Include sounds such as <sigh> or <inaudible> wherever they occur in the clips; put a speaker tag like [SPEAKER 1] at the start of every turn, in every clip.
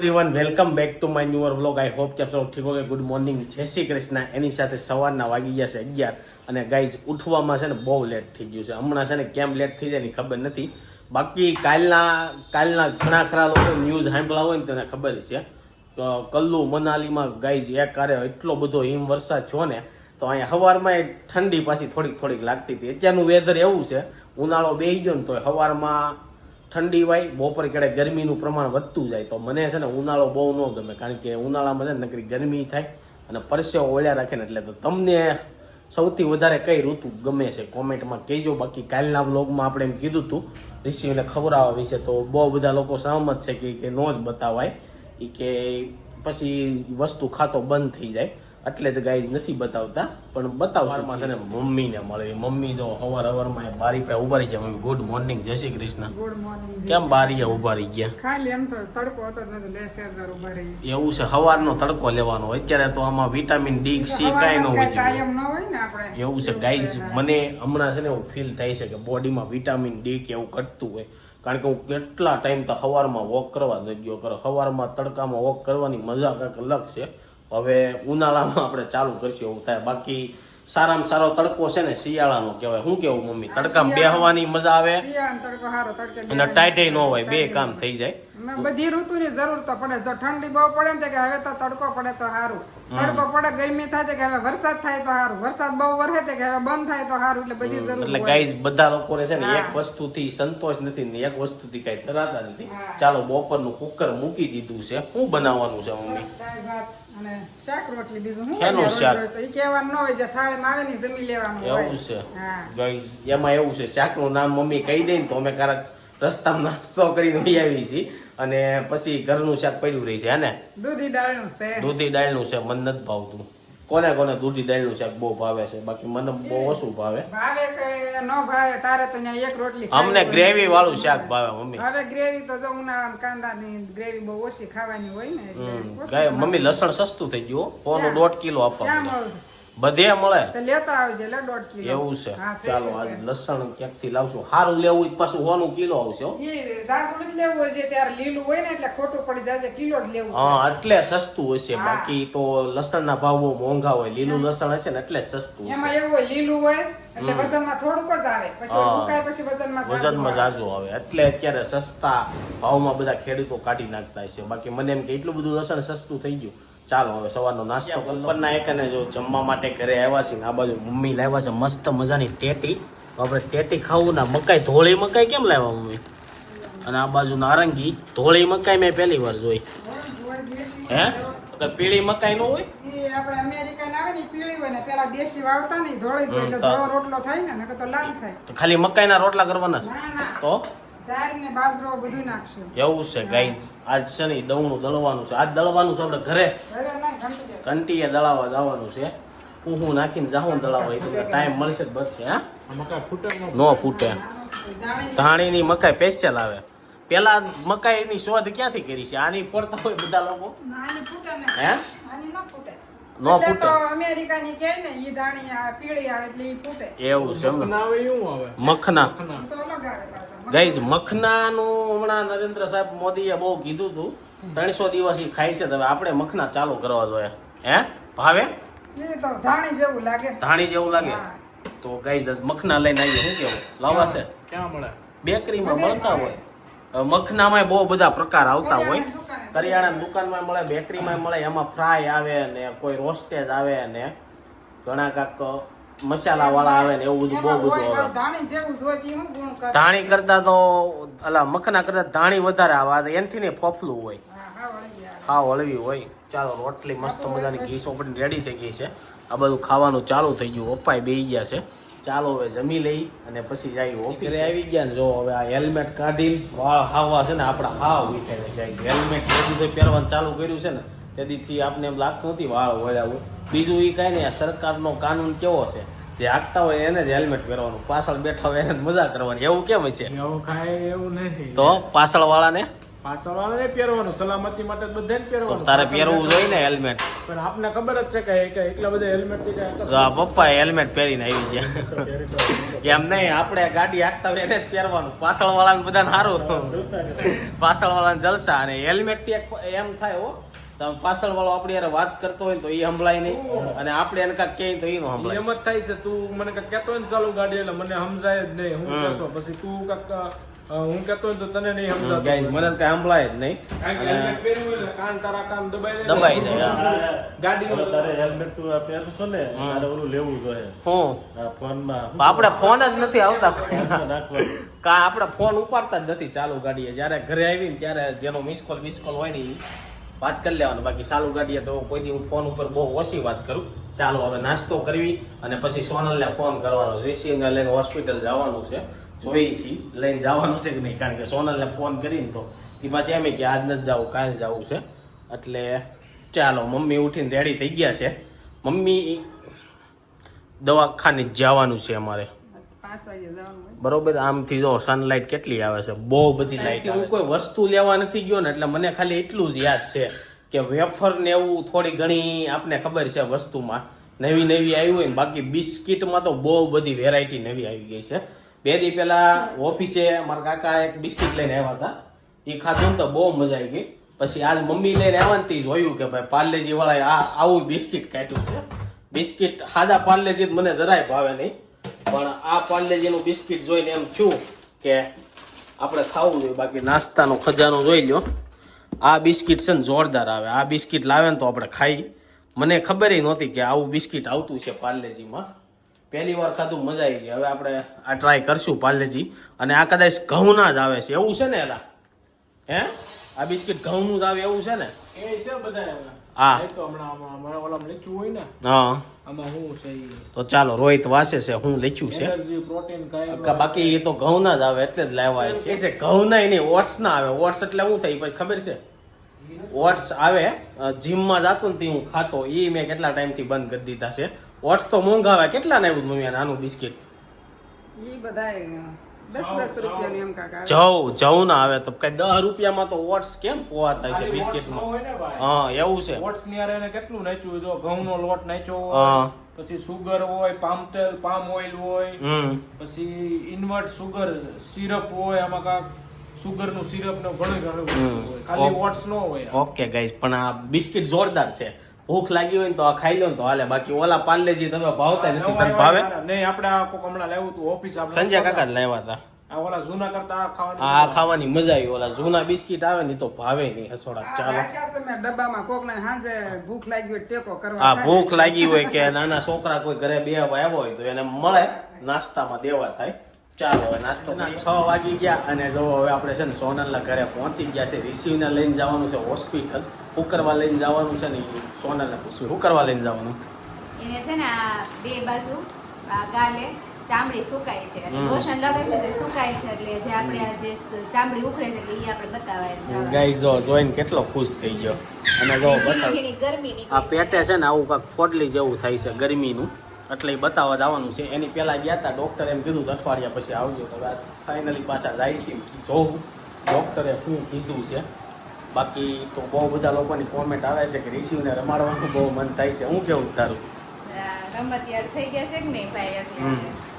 [SPEAKER 1] Everyone welcome back to my newer vlog I hope કે સૌ ઠીક ઓકે ગુડ મોર્નિંગ જય શ્રી કૃષ્ણ. એની સાથે સવારના વાગી ગયા છે અગિયાર અને ગાઈઝ ઉઠવામાં છે ને બહુ લેટ થઈ ગયું છે. હમણાં છે ને કેમ લેટ થઈ જાય એની ખબર નથી. બાકી કાલના કાલના ઘણા ખરા લોકો ન્યૂઝ સાંભળ્યા હોય ને તેને ખબર છે. તો કલ્લુ મનાલીમાં ગાઈઝ એક કારે એટલો બધો હિમ વરસાદ છો ને, તો અહીંયા સવારમાં એ ઠંડી પાછી થોડીક થોડીક લાગતી હતી. અત્યારનું વેધર એવું છે, ઉનાળો બેસી ગયો ને તો સવારમાં ઠંડી હોય બપોરે ક્યારેક ગરમીનું પ્રમાણ વધતું જાય તો મને છે ને ઉનાળો બહુ ન ગમે, કારણ કે ઉનાળામાં છે ને નકરી ગરમી થાય અને પરસેવો ઓળ્યા રાખે ને એટલે તો તમને સૌથી વધારે કઈ ઋતુ ગમે છે? કોમેન્ટમાં કહેજો. બાકી કાલના બ્લોગમાં આપણે એમ કીધું હતું ઋષિને ખવડાવવા વિશે તો બહુ બધા લોકો સહમત છે કે કે નો જ બતાવાય. એ કે પછી વસ્તુ ખાતો બંધ થઈ જાય. એટલે જ ગાય નથી બતાવતા પણ બતાવશું. છે ને મમ્મીને મળે. મમ્મી જો હવાર હવારમાં એ બારી પાસે ઊભા રહી ગયા. મમ્મી ગુડ મોર્નિંગ જય શ્રી કૃષ્ણ.
[SPEAKER 2] ગુડ મોર્નિંગ
[SPEAKER 1] કેમ બારીએ ઊભા રહી ગયા?
[SPEAKER 2] ખાલી એમ તો તડકો હતો જ નથી લેસે જર ઊભા રહી
[SPEAKER 1] એવું છે હવારનો તડકો લેવાનો. અત્યારે તો આમાં વિટામિન ડી સી કાંઈ ન હોય છે.
[SPEAKER 2] કાયમ ન હોય ને આપણે.
[SPEAKER 1] એવું છે ગાય મને હમણાં છે ને એવું ફીલ થાય છે કે બોડીમાં વિટામિન ડી કે એવું ઘટતું હોય. કારણ કે હું કેટલા ટાઈમ તો સવારમાં વોક કરવા જઈ ગયો કરો. સવારમાં તડકામાં વોક કરવાની મજા કંઈક અલગ છે. હવે ઉનાળામાં આપણે ચાલુ કરશું એવું થાય. બાકી સારામાં સારો તડકો છે ને શિયાળાનો કહેવાય. શું કેવું મમ્મી? તડકામાં બેહવાની મજા આવે? અને ટાઈટે ન હોય બે કામ થઈ જાય.
[SPEAKER 2] બધી ઋતુની જરૂર તો પડે. જો ઠંડી બહુ પડે ને કે હવે તો તડકો પડે તો સારું તડકો પડે ગરમી થાય કે હવે વરસાદ થાય તો સારું વરસાદ બહુ વરસે કે હવે બંધ થાય તો સારું એટલે બધી જરૂર
[SPEAKER 1] એટલે ગાઈઝ બધા લોકોને છે ને એક વસ્તુથી સંતોષ નથી ને એક વસ્તુથી કઈ ધરાતા નથી. ચાલો બપોરનું કુકર મૂકી દીધું છે. શું બનાવવાનું છે મમ્મી?
[SPEAKER 2] અને શાક રોટલી બીજું શું
[SPEAKER 1] શાક?
[SPEAKER 2] રોજ રોજ તો ઈ કહેવાનું ન હોય જે થાળીમાં આવે ને જમી લેવાનું
[SPEAKER 1] એવું છે.
[SPEAKER 2] હા.
[SPEAKER 1] ગાઈઝ એમાં એવું છે શાકનું નામ મમ્મી કહી દે ને તો અમે કારક રસ્તામાં નાસ્તો કરીને આવી છીએ. અને પછી ઘરનું શાક પડ્યું રહી છે હે ને?
[SPEAKER 2] દૂધી દાળનું છે.
[SPEAKER 1] દૂધી દાળનું છે મને નથી ભાવતું. કોને કોને દૂધી દાળનું શાક બહુ ભાવે છે? બાકી મને બહુ ઓછું ભાવે.
[SPEAKER 2] ભાવે કે ન ભાવે તારે તો અહીંયા એક રોટલી
[SPEAKER 1] અમને ગ્રેવી વાળું શાક ભાવે મમ્મી.
[SPEAKER 2] હવે ગ્રેવી તો જો ઉનાળામાં કાંદાની ગ્રેવી બહુ ઓછી ખાવાની હોય ને
[SPEAKER 1] મમ્મી લસણ સસ્તું થઈ ગયું. પોનું દોઢ કિલો આપવા બધે મળે.
[SPEAKER 2] લેતા આવજે એટલે દોઢ કિલો.
[SPEAKER 1] એવું છે. ચાલો આજ
[SPEAKER 2] છે.
[SPEAKER 1] લસણ ક્યાંકથી લાવશું? સારું લેવું હોય પાછું હોનું કિલો આવશે હો.
[SPEAKER 2] ઈ લેવું હોય છે ત્યારે લીલું હોય ને એટલે ખોટું પડી જાય કિલો જ લેવું
[SPEAKER 1] હા એટલે સસ્તું હશે બાકી તો લસણના ભાવ બહુ મોંઘા હોય. લીલું લસણ હશે ને એટલે સસ્તું
[SPEAKER 2] એમાં એવું હોય લીલું હોય એટલે વજનમાં થોડુંક જ આવે. પછી
[SPEAKER 1] હા.
[SPEAKER 2] પછી વજનમાં
[SPEAKER 1] વજનમાં જાજુ આવે એટલે અત્યારે સસ્તા ભાવમાં બધા ખેડૂતો કાઢી નાખતા હશે. બાકી મને એમ કે એટલું બધું લસણ સસ્તું થઈ ગયું. ચાલો હવે સવારનો નાસ્તો બપોરના એકને જો જમવા માટે ઘરે આવ્યા છે ને આ બાજુ મમ્મી લાવ્યા છે મસ્ત મજાની ટેટી. તો આપણે ટેટી ખાવું ના મકાઈ ધોળી મકાઈ કેમ લાવ્યા મમ્મી? અને આ બાજુ નારંગી ધોળી મકાઈ મેં પહેલી વાર જોઈ. હે? તો પીળી મકાઈ નો હોય?
[SPEAKER 2] આપણે અમેરિકન આવે ને પીળી હોય ને પેલા દેશી વાવતા ને ધોળી એટલે ધોળો રોટલો થાય ને નકર તો લાલ થાય.
[SPEAKER 1] તો ખાલી મકાઈના રોટલા કરવાના છે
[SPEAKER 2] ના ના.
[SPEAKER 1] તો?
[SPEAKER 2] જાર ને બાજરો બધું નાખશું.
[SPEAKER 1] એવું છે ગાઈઝ આજ છે ને દળવાનું છે. આજ દળવાનું છે આપણે ઘરે. કંટીએ દળાવવા જવાનું છે. હું હું નાખીને જાઉં દળાવવા. એ તમને ટાઈમ મળશે જ બચશે હા? નો ફૂટે. ધાણીની મકાઈ પેસ્ચલ આવે. પેલા મકાઈની શોધ ક્યાંથી કરી છે? આની પડતા હોય બધા લોકો?
[SPEAKER 2] નાની ફૂટે ને
[SPEAKER 1] હે?
[SPEAKER 2] આની ન ફૂટે.
[SPEAKER 1] નો
[SPEAKER 2] તો અમેરિકાની કે ને ઈ ધાણી આ પીળી આવે એટલે ઈ ફૂટે.
[SPEAKER 1] એવું છે. મખના.
[SPEAKER 2] તો અલગ આવે પાછા.
[SPEAKER 1] ગાઈઝ મખનાનું હમણાં નરેન્દ્ર સાહેબ મોદીએ બહુ કીધું હતું ત્રણસો દિવસ ઈ ખાય છે તો હવે આપણે મખના ચાલુ કરવા જોઈએ. હે? ભાવે?
[SPEAKER 2] ધાણી જેવું લાગે.
[SPEAKER 1] ધાણી જેવું લાગે? તો ગાઈઝ મખના લઈને આવીએ શું કેવું? લાવવા છે?
[SPEAKER 3] ક્યાં મળે?
[SPEAKER 1] બેકરીમાં મળતા હોય. મખનામાં બહુ બધા પ્રકાર આવતા હોય. કરિયાણા દુકાનમાં મળે બેકરીમાં મળે એમાં ફ્રાય આવે ને કોઈ રોસ્ટેજ આવે ને ઘણા કાંક મસાલા વાળા આવે ને એવું બધું બહુ બધું આવે.
[SPEAKER 2] ધાણી
[SPEAKER 1] કરતા તો અલા મખના કરતા ધાણી વધારે આવે. એનથી ને ફોફલું હોય.
[SPEAKER 2] હા હા વળી ગયા
[SPEAKER 1] હા વળવી હોય. ચાલો રોટલી મસ્ત મજાની ઘી સોપડી રેડી થઈ ગઈ છે. આ બધું ખાવાનું ચાલુ થઈ ગયું. પપ્પાએ બેહી ગયા છે. ચાલો હવે જમી લઈ અને પછી જાય ઓફિસે આવી ગયા ને જો હવે આ હેલ્મેટ કાઢીને વાળ હાવા છે ને આપણા હાવ વિચારે જાય હેલ્મેટ જેથી તો પહેરવાનું ચાલુ કર્યું છે ને તેથી આપને એમ લાગતું નથી વાળ વળ્યા હોય. બીજું એ કાંઈ નહીં આ સરકારનો કાનૂન કેવો છે? જે આગતા હોય એને જ હેલ્મેટ પહેરવાનું. પાછળ બેઠા હોય એને મજા કરવાની. એવું કેમ છે?
[SPEAKER 3] એવું કાંઈ એવું નથી
[SPEAKER 1] તો પાછળ વાળાને
[SPEAKER 3] પાછળ વાળાને પહેરવાનું સલામતી માટે બધાને પહેરવાનું.
[SPEAKER 1] તારે પહેરવું જોઈએ ને હેલ્મેટ
[SPEAKER 3] પણ આપને ખબર જ છે કે એટલા બધા હેલ્મેટથી કઈ
[SPEAKER 1] પપ્પા હેલ્મેટ પહેરીને <laughs> આવી ગયા. એમ નહીં આપણે ગાડી હાંકતા એને જ પહેરવાનું. પાછળવાળાને બધાને સારું પાછળ વાળાને જલસા. અને હેલ્મેટથી એમ થાય હો પાછળવાળો પાછળ વાળો આપણી યાર વાત કરતો હોય તો એ સંભળાય નહીં. અને આપણે એને કાંઈક કહીએ તો એનું સંભળાય.
[SPEAKER 3] એમ જ થાય છે તું મને કાંઈક કહેતો હોય ને ચાલુ ગાડી એટલે મને સમજાય જ નહીં. હું પછી તું કાંઈક અ, હું કહેતો ને તો તને નહીં સમજાતું
[SPEAKER 1] ગાઈસ મને તો સાંભળાય જ નહીં.
[SPEAKER 3] કારણ કે
[SPEAKER 1] અને
[SPEAKER 3] પહેર્યું એટલે કાન તારા કામ દબાઈ દે
[SPEAKER 1] દબાઈ
[SPEAKER 3] દે
[SPEAKER 4] ગાડી તારે હેલ્મેટ તું પહેરું છો ને તારે ઓલું લેવું જોઈએ
[SPEAKER 1] હું?
[SPEAKER 4] ફોન ફોનમાં
[SPEAKER 1] પણ આપણે ફોન જ નથી આવતા. કા આપણે ફોન ઉપાડતા જ નથી ચાલુ ગાડીએ. જ્યારે ઘરે આવીને ત્યારે જેનો મિસ કોલ મિસ કોલ હોય ને વાત કરી લેવાનું. બાકી ચાલુ ગાડીએ તો કોઈ દી હું ફોન ઉપર બહુ ઓછી વાત કરું. ચાલો હવે નાસ્તો કરવી અને પછી સોનલને ફોન કરવાનો. છે રિસીવને લઈને હોસ્પિટલ જવાનું છે. જોઈએ છીએ લઈને જવાનું છે કે નહીં? કારણ કે સોનલને ફોન કરીને તો એ પાછી એમ કે આજ નથી જવું કાલે જવું છે. એટલે ચાલો મમ્મી ઉઠીને રેડી થઈ ગયા છે. મમ્મી દવાખાને જવાનું છે અમારે. બરોબર? આમથી જો સનલાઇટ કેટલી આવે છે? બહુ બધી લાઇટ હું કોઈ વસ્તુ લેવા નથી ગયો ને એટલે મને ખાલી એટલું જ યાદ છે કે વેફર ને એવું થોડી ઘણી આપને ખબર છે વસ્તુમાં. નવી નવી આવી હોય ને બાકી બિસ્કિટમાં તો બહુ બધી વેરાયટી નવી આવી ગઈ છે. બે દી પહેલા ઓફિસે મારા કાકા એક બિસ્કિટ લઈને આવ્યા હતા. એ ખાધું તો બહુ મજા આવી ગઈ. પછી આજ મમ્મી લઈને આવ્યા ને તે જોયું કે ભાઈ પાર્લેજી વાળા આ આવું બિસ્કિટ કાઢ્યું છે. બિસ્કિટ સાદા પાર્લેજી મને જરાય ભાવે નહીં. પણ આ પાર્લેજીનું બિસ્કિટ જોઈને એમ થયું કે આપણે ખાવું જોઈએ. બાકી નાસ્તાનો ખજાનો જોઈ લો આ બિસ્કિટ છે ને જોરદાર આવે. આ બિસ્કિટ લાવે ને તો આપણે ખાઈ. મને ખબર નહોતી કે આવું બિસ્કિટ આવતું છે પાર્લેજીમાં. પહેલી વાર ખાધું મજા આવી ગઈ. હવે આપણે આ ટ્રાય કરશું પાર્લેજી અને આ કદાચ ઘઉંના જ આવે છે. એવું છે ને એલા? હે? આ બિસ્કિટ ઘઉંનું જ આવે એવું છે ને?
[SPEAKER 3] એ છે બધા
[SPEAKER 1] હા.
[SPEAKER 3] તો હમણાં હમણાં ઓલામાં લખ્યું હોય ને
[SPEAKER 1] હા.
[SPEAKER 3] આમાં હું છે
[SPEAKER 1] તો ચાલો રોહિત વાસે છે હું લખ્યું છે. બાકી એ તો ઘઉંના જ આવે એટલે જ લાવ્યા છે. ઘઉં છે ઘઉંના નહીં ઓટ્સ ના આવે. ઓટ્સ એટલે શું થાય પછી ખબર છે? ઓટ્સ આવે જીમમાં જાતો ને હું ખાતો એ મેં કેટલા ટાઈમથી બંધ કરી દીધા છે. ઓટ્સ તો મોંઘા આવે કેટલા ને આવ્યું મમ્મી નાનું બિસ્કિટ?
[SPEAKER 2] ઈ બધાય દસ દસ રૂપિયાની એમ કાકા
[SPEAKER 1] જવ જવ ના આવે તો કઈ દસ રૂપિયામાં તો ઓટ્સ કેમ પોવાતા છે
[SPEAKER 3] બિસ્કિટ
[SPEAKER 1] બિસ્કિટમાં?
[SPEAKER 3] ન ને.
[SPEAKER 1] હા એવું છે.
[SPEAKER 3] ઓટ્સની આરે એને કેટલું નાચ્યું જો જો ઘઉંનો લોટ નાચ્યો
[SPEAKER 1] હા.
[SPEAKER 3] પછી સુગર હોય પામ તેલ પામ ઓઇલ હોય
[SPEAKER 1] હમ.
[SPEAKER 3] પછી ઇન્વર્ટ સુગર સિરપ હોય આમાં કાક સુગરનું સિરપ નો ઘણો ઘણો હોય. ખાલી
[SPEAKER 1] વોટ્સ
[SPEAKER 3] ઓટ્સ નો હોય.
[SPEAKER 1] ઓકે ગાઈઝ પણ આ બિસ્કિટ જોરદાર છે. ભૂખ લાગી હોય ને તો આ ખાઈ લો ને તો હાલે. બાકી ઓલા પાર્લેજી તમે ભાવતા નથી તને ભાવે?
[SPEAKER 3] નહીં આપણે આ કોક હમણાં લાવ્યું તું ઓફિસ આપણે
[SPEAKER 1] સંજય કાકા જ લાવ્યા હતા.
[SPEAKER 3] આ ઓલા જૂના કરતા ખાવાની
[SPEAKER 1] આ ખાવાની મજા આવી ઓલા જૂના બિસ્કિટ આવે ને તો ભાવે નહીં હસોડા ચાલો.
[SPEAKER 2] રાખ્યા છે મેં ડબ્બામાં કોક ને હાંજે ભૂખ લાગી હોય ટેકો કરવા
[SPEAKER 1] આ ભૂખ લાગી હોય કે નાના છોકરા કોઈ ઘરે બે આવ્યો હોય તો એને મળે નાસ્તામાં દેવા થાય. ચાલો હવે નાસ્તો. છ વાગી ગયા અને જો હવે આપણે છે ને સોનલના ઘરે પહોંચી ગયા છે રિસીવને લઈને જવાનું છે હોસ્પિટલ. શું કરવા લઈને જવાનું છે ને સોનાને પૂછ્યું શું કરવા લઈને જવાનું?
[SPEAKER 5] એને છે ને આ બે બાજુ આ ગાલે ચામડી સુકાય છે. લોશન લગાવે છે તો સુકાય છે એટલે જે આપણે આ જે ચામડી ઉખડે છે એટલે એ આપણે બતાવાય
[SPEAKER 1] ગાઈ જો જોઈને કેટલો ખુશ થઈ ગયો. અને જો બતાવ આ પેટે છે ને આવું કાંઈક ફોડલી જેવું થાય છે ગરમીનું. એટલે એ બતાવવા જવાનું છે. એની પહેલા ગયા હતા ડૉક્ટર એમ કીધું કે અઠવાડિયા પછી આવજો. તો ફાઇનલી પાછા જાય છે. જોઉં ડોક્ટરે શું કીધું છે? બાકી તો બહુ બધા લોકોની કોમેન્ટ આવે છે કે રિસીવને રમાડવાનું બહુ મન થાય છે. હું કેવું તારું?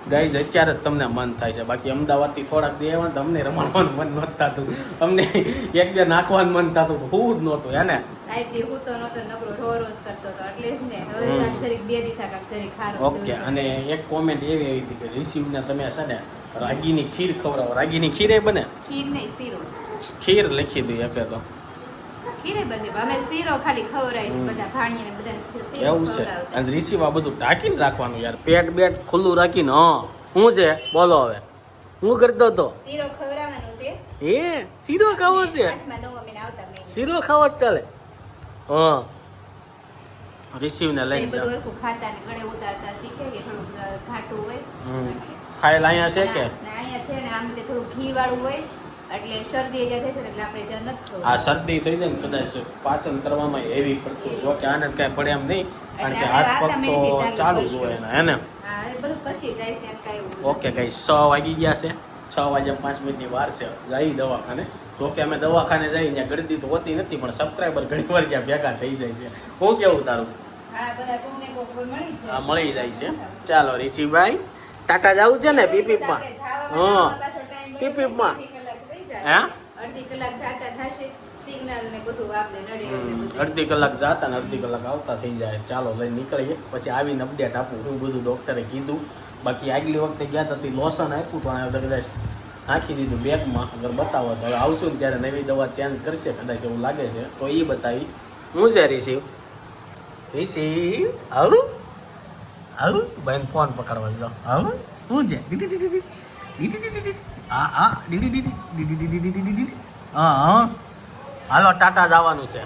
[SPEAKER 1] ગાઈઝ અત્યારે જ તમને મન થાય છે. બાકી અમદાવાદથી થોડાક દે આવ્યા ને તો અમને રમાડવાનું મન નહોતું થતું. અમને એક બે નાખવાનું મન થતું હતું હું જ નહોતું હે ને?
[SPEAKER 5] તો
[SPEAKER 1] ઓકે અને એક કોમેન્ટ એવી આવી હતી કે રિસીવને તમે છે ને રાગીની ખીર ખવડાવો. રાગીની ખીર એ બને?
[SPEAKER 5] ખીર નહીં શીરો.
[SPEAKER 1] ખીર લખી દઈએ કે તો.
[SPEAKER 5] ખીરે બધી અમે શીરો ખાલી ખવડાવીશ બધા ભાણિયાને બધાને
[SPEAKER 1] એવું છે. અને રિસીવ આ બધું ઢાંકીને રાખવાનું યાર પેટ બેટ ખુલ્લું રાખીને હા. શું છે? બોલો હવે. હું કરતો તો
[SPEAKER 5] શીરો ખવડાવવાનો છે.
[SPEAKER 1] એ શીરો ખાવો છે?
[SPEAKER 5] આઠમા નવમા મહિને આવતા મહિને.
[SPEAKER 1] શીરો ખાવો જ ચાલે હા. રિસીવને લઈને
[SPEAKER 5] બધું ખાતા ને ગળે ઉતારતા શીખે કે થોડુંક ઘાટું હોય.
[SPEAKER 1] ફાઇલ અહીંયા છે કે?
[SPEAKER 5] ના, ના, અહીંયા છે ને આમ થોડું ઘી વાળું હોય. એટલે શરદી જે થશે એટલે આપણે જર નથી
[SPEAKER 1] આ શરદી થઈ જાય ને કદાચ પાચન કરવામાં હેવી પડતું જો કે આને કાંઈ પડે એમ નહીં કારણ કે હાથ પગ તો ચાલુ જ હોય એના હે ને?
[SPEAKER 5] હા એ બધું પછી જાય ત્યાં કાંઈ
[SPEAKER 1] ઓકે કઈ છ વાગી ગયા છે. છ વાગ્યા પાંચ મિનિટની વાર છે. જઈ દવાખાને. તો કે અમે દવાખાને જઈ ત્યાં ગળદી તો હોતી નથી પણ સબસ્ક્રાઈબર ઘણી વાર ત્યાં ભેગા થઈ જાય છે. હું કેવું તારું?
[SPEAKER 5] હા મળી જાય
[SPEAKER 1] છે. ચાલો ઋષિભાઈ ટાટા જવું છે ને પીપીપમાં? હા. પીપીપમાં? હા?
[SPEAKER 5] અડધી કલાક જાતા થશે સિગ્નલ ને બધું આપણે નડે
[SPEAKER 1] અડધી કલાક જાતા ને અડધી કલાક આવતા થઈ જાય. ચાલો લઈ નીકળીએ. પછી આવીને અપડેટ આપું. હું બધું ડોક્ટરે કીધું. બાકી આગલી વખતે ગયા હતા લોસન લોશન આપ્યું પણ કદાચ નાખી દીધું બેગમાં. અગર બતાવો તો હવે આવશું ને ત્યારે નવી દવા ચેન્જ કરશે કદાચ એવું લાગે છે. તો એ બતાવી. હું છે રિસીવ રિસીવ આવું આવું ભાઈને ફોન પકડવા જાઓ આવું હું છે? દીદી દીદી દીદી દીદી દીદી દીદી હા હા દીદી દીદી દીદી દીદી દીદી દીદી હા હા. હાલો ટાટા જવાનું છે.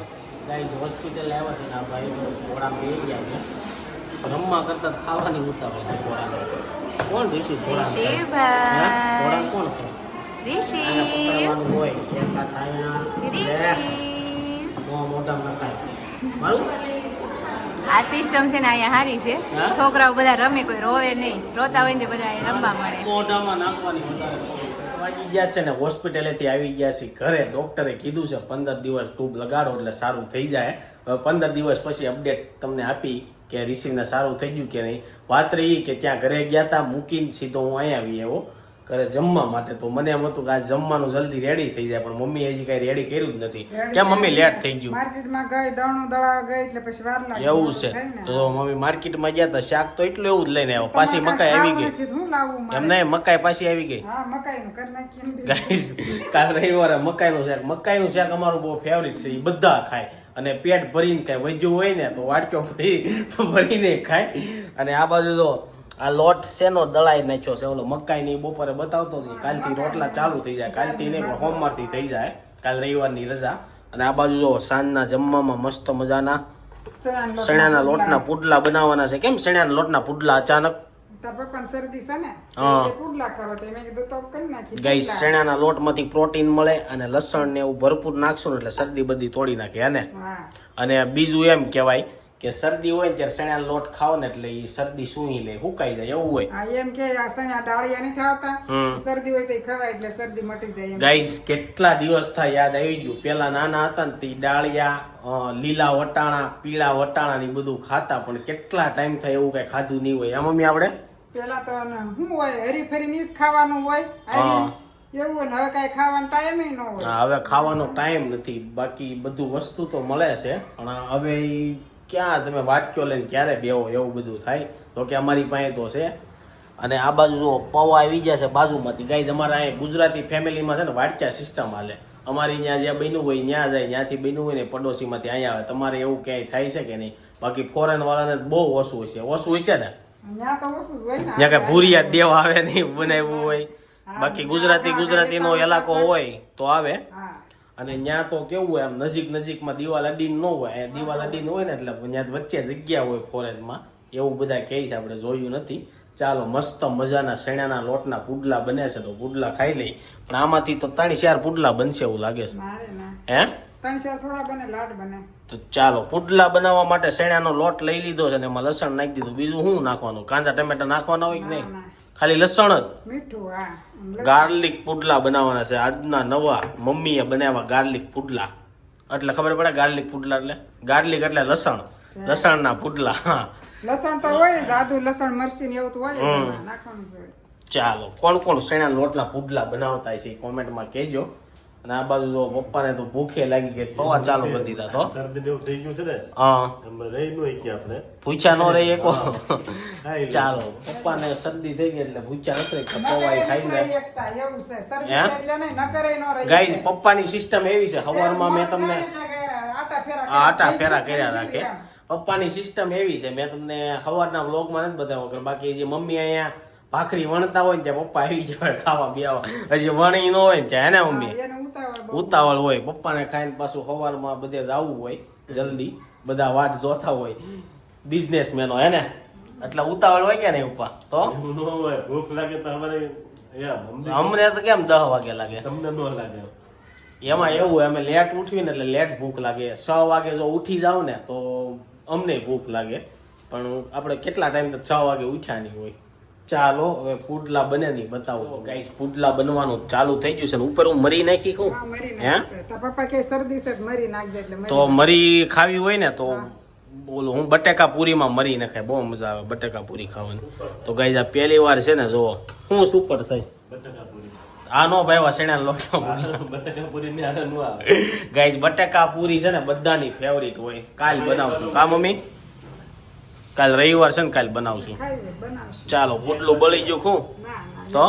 [SPEAKER 1] ગાઈઝ હોસ્પિટલ આવ્યા છે ને આ ભાઈ ઘોડા બે ગયા છે. રમવા કરતા ખાવાની ઉતાવળ છે ઘોડાને કોણ ઋષિ ઘોડા. ઘોડા કોણ
[SPEAKER 5] ઋષિ.
[SPEAKER 1] હોય એક હાથ અહીંયા, બે,
[SPEAKER 5] ઋષિ
[SPEAKER 1] મોં મોઢામાં નખાય. મારું
[SPEAKER 5] આ સિસ્ટમ છે ને અહીંયા હારી છે. છોકરાઓ બધા રમે કોઈ રોવે નહીં. રોતા હોય ને બધા રમવા મળે.
[SPEAKER 1] મોઢામાં નાખવાની વધારે વાગી ગયા છે ને હોસ્પિટલેથી આવી ગયા છે ઘરે. ડોક્ટરે કીધું છે પંદર દિવસ ટ્યુબ લગાડો એટલે સારું થઈ જાય. હવે પંદર દિવસ પછી અપડેટ તમને આપી કે રિસીવને સારું થઈ ગયું કે નહીં. વાત રહી કે ત્યાં ઘરે ગયા હતા મૂકીને સીધો હું અહીંયા આવી આવ્યો. ઘરે જમવા માટે. તો મને એમ હતું કે આ જમવાનું જલ્દી રેડી થઈ જાય પણ મમ્મી હજી કઈ રેડી કર્યું જ નથી. કેમ મમ્મી લેટ થઈ ગયું?
[SPEAKER 2] માર્કેટમાં ગઈ દણું દળા ગઈ એટલે પછી વાર લાગે.
[SPEAKER 1] એવું છે. તો મમ્મી માર્કેટમાં ગયા હતા શાક તો એટલું એવું જ લઈને આવ્યો. પાછી મકાઈ આવી ગઈ? એમ નહીં મકાઈ પાછી આવી ગઈ.
[SPEAKER 2] કરી ને.
[SPEAKER 1] ગાઈસ કાલ રવિવારે મકાઈનું શાક. મકાઈનું શાક અમારું બહુ ફેવરિટ છે એ બધા ખાય. અને પેટ ભરીને ખાય વધ્યું હોય ને તો વાટકો ભરી ભરીને ખાય. અને આ બાજુ તો આ લોટ શેનો દળાઈ નાખ્યો છે? ઓલો મકાઈ ની બપોરે બતાવતો હતી કાલથી રોટલા ચાલુ થઈ જાય. કાલથી નહીં પણ સોમવારથી થઈ જાય. કાલ રવિવારની રજા. અને આ બાજુ જો સાંજના જમવામાં મસ્ત મજાના
[SPEAKER 2] શેણાના લોટના પુડલા.
[SPEAKER 1] બનાવવાના છે. કેમ શેણાના લોટના પુડલા અચાનક? ગાઈસ
[SPEAKER 2] પુડલા.
[SPEAKER 1] લોટમાંથી પ્રોટીન મળે અને લસણ ને એવું ભરપૂર નાખશું એટલે શરદી બધી તોડી નાખે ને? અને બીજું એમ કહેવાય કે શરદી હોય ને ત્યારે ચણાનો લોટ ખાવ ને એટલે એ શરદી સૂંઘી લે હુકાઈ જાય એવું હોય.
[SPEAKER 2] હા એમ કે આ સણ્યા ડાળિયા નહીં આવતા? શરદી હોય તો ખવાય એટલે શરદી મટી જાય
[SPEAKER 1] ગાઈસ કેટલા દિવસ થાય યાદ આવી ગયું? પેલા નાના હતા ને તે ડાળિયા લીલા વટાણા પીળા વટાણા ને બધું ખાતા પણ કેટલા ટાઈમ થાય એવું કઈ ખાધું નહીં હોય. એમ મમ્મી આપણે
[SPEAKER 2] પેલા તો શું હોય હરી ફરી જ ખાવાનું હોય એવું હોય હવે કઈ ખાવાનો ટાઈમ ન હોય.
[SPEAKER 1] હવે ખાવાનો ટાઈમ નથી. બાકી બધું વસ્તુ તો મળે છે પણ હવે ક્યાં તમે વાટક્યો લઈને ક્યારે બેહો એવું બધું થાય? તો કે અમારી પાસે તો છે. અને આ બાજુ જો પૌવા આવી ગયા છે બાજુમાંથી. ગાય તમારા અહીંયા ગુજરાતી ફેમિલીમાં છે ને વાટક્યા સિસ્ટમ હાલે. અમારી ત્યાં જ્યાં બન્યું હોય ત્યાં જાય ત્યાંથી બન્યું હોય ને પડોશીમાંથી અહીંયા આવે. તમારે એવું ક્યાંય થાય છે કે નહીં? બાકી ફોરેન વાળાને બહુ ઓછું છે. ઓછું હોય છે ને? જ્યાં કઈ ભૂરિયા દેવ આવે નહીં બનાવ્યું હોય. બાકી ગુજરાતી ગુજરાતીનો ઇલાકો હોય તો આવે. અને ત્યાં તો કેવું હોય આમ નજીક નજીકમાં દિવાલ અડીન ન હોય દિવાલ અડીન હોય ને એટલે ત્યાં વચ્ચે જગ્યા હોય ફોરેનમાં એવું બધા કહે છે આપણે જોયું નથી. ચાલો મસ્ત મજાના શેણાના લોટના પુડલા બને છે તો પુડલા ખાઈ લઈ. પણ આમાંથી તો ત્રણ ચાર પુડલા બનશે એવું લાગે છે. હે? તો ચાલો પુડલા બનાવવા માટે શેણાનો લોટ લઈ લીધો છે અને એમાં લસણ નાખી દીધું. બીજું શું નાખવાનું? કાંદા ટમેટા નાખવાના હોય કે નહીં. ખાલી લસણ જ.
[SPEAKER 2] મીઠું હા.
[SPEAKER 1] ગાર્લિક પુડલા બનાવવાના છે. આજના નવા મમ્મીએ બનાવ્યા ગાર્લિક પુડલા. એટલે ખબર પડે ગાર્લિક પુડલા એટલે? ગાર્લિક એટલે લસણ. લસણના પુડલા હા.
[SPEAKER 2] લસણ તો હોય જ આદુ લસણ મરચી ને એવું તો હોય નાખવાનું જ
[SPEAKER 1] ચાલો કોણ કોણ સેના લોટના પુડલા બનાવતા છે કોમેન્ટમાં કહેજો. અને આ બાજુ જો પપ્પાને તો ભૂખે લાગી ગઈ. પવા ચાલુ કરી દીધા તો.
[SPEAKER 4] શરદી ને એવું થઈ ગયું છે ને?
[SPEAKER 1] હા.
[SPEAKER 4] રહી નો કે આપણે?
[SPEAKER 1] ભૂખ્યા નો રહી એકો ચાલો. પપ્પાને શરદી થઈ ગઈ એટલે ભૂચા નથી કે પવાય ખાઈ
[SPEAKER 2] ને
[SPEAKER 1] ગાઈઝ પપ્પાની સિસ્ટમ એવી છે. સવારમાં મેં તમને
[SPEAKER 2] આટા ફેરા કર્યા.
[SPEAKER 1] રાખે. પપ્પાની સિસ્ટમ એવી છે. મેં તમને સવારના વ્લોગમાં નથી બતાવ્યો બાકી જે મમ્મી અહીંયા ભાખરી વણતા હોય ને ત્યાં પપ્પા આવી જવાય ખાવા પીવા. હજી વણી ન હોય ને ત્યાં હે ને મમ્મી?
[SPEAKER 2] એને ઉતાવળ
[SPEAKER 1] ઉતાવળ હોય. પપ્પાને ખાઈને પાછું સવારમાં બધે જવું હોય જલ્દી. બધા વાટ જોતા હોય. બિઝનેસમેનો હે ને? એટલે ઉતાવળ હોય કે નહીં પપ્પા? તો?
[SPEAKER 4] ન હોય. ભૂખ લાગે તો અમારે
[SPEAKER 1] અમને તો કેમ દહ વાગે લાગે?
[SPEAKER 4] તમને ન લાગે.
[SPEAKER 1] એમાં એવું હોય અમે લેટ ઉઠવી ને એટલે લેટ ભૂખ લાગે. છ વાગે જો ઉઠી જાવ ને તો અમને ભૂખ લાગે. પણ આપણે કેટલા ટાઈમ તો છ વાગે ઉઠ્યા નહીં હોય. ચાલો હવે પુડલા બને નહીં બતાવો ગાઈસ પુડલા બનવાનું ચાલુ થઈ ગયું છે ને ઉપર હું મરી નાખી કહું?
[SPEAKER 2] હે પપ્પા કે શરદી છે તો મરી નાખજે એટલે
[SPEAKER 1] તો મરી ખાવી હોય ને તો બોલો હું બટેકા પૂરીમાં મરી નખાય. બહુ મજા આવે બટેકા પૂરી ખાવાની. તો ગાઈસ આ પહેલી વાર છે ને જુઓ. હું સુપર થઈ.
[SPEAKER 4] બટાકા પૂરી.
[SPEAKER 1] આ નો ભાઈ શેણા લોટ
[SPEAKER 4] બટેકા પૂરી ને આવે.
[SPEAKER 1] ગાઈસ બટેકા પૂરી છે ને બધાની ફેવરિટ હોય. કાલ બનાવશું કા મમ્મી? કાલ રવિવાર છે ને કાલ બનાવશું. ચાલો પોટલું બળી ગયું ખું. તો?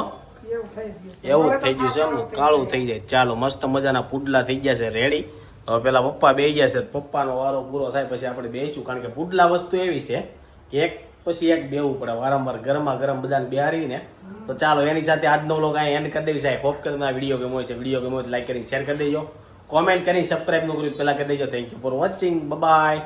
[SPEAKER 2] એવું થઈ ગયું છે.
[SPEAKER 1] જ થઈ ગયું છે એમ
[SPEAKER 2] કાળું
[SPEAKER 1] થઈ જાય. ચાલો મસ્ત મજાના પુડલા થઈ ગયા છે રેડી હવે પેલા પપ્પા બે ગયા છે. પપ્પાનો વારો પૂરો થાય પછી આપણે બેસું કારણ કે પુડલા વસ્તુ એવી છે કે એક પછી એક બેવું પડે. વારંવાર ગરમા ગરમ બધાને બેહારીને. તો ચાલો એની સાથે આજનો લોકો અહીં એન્ડ કરી દેવી સાહેબ હોપ કે તમને આ વીડિયો ગમો છે વીડિયો ગમો લાઈક કરીને શેર કરી દેજો. કોમેન્ટ કરીને સબસ્ક્રાઈબનું કર્યું પેલા કરી દેજો. Thank you for watching bye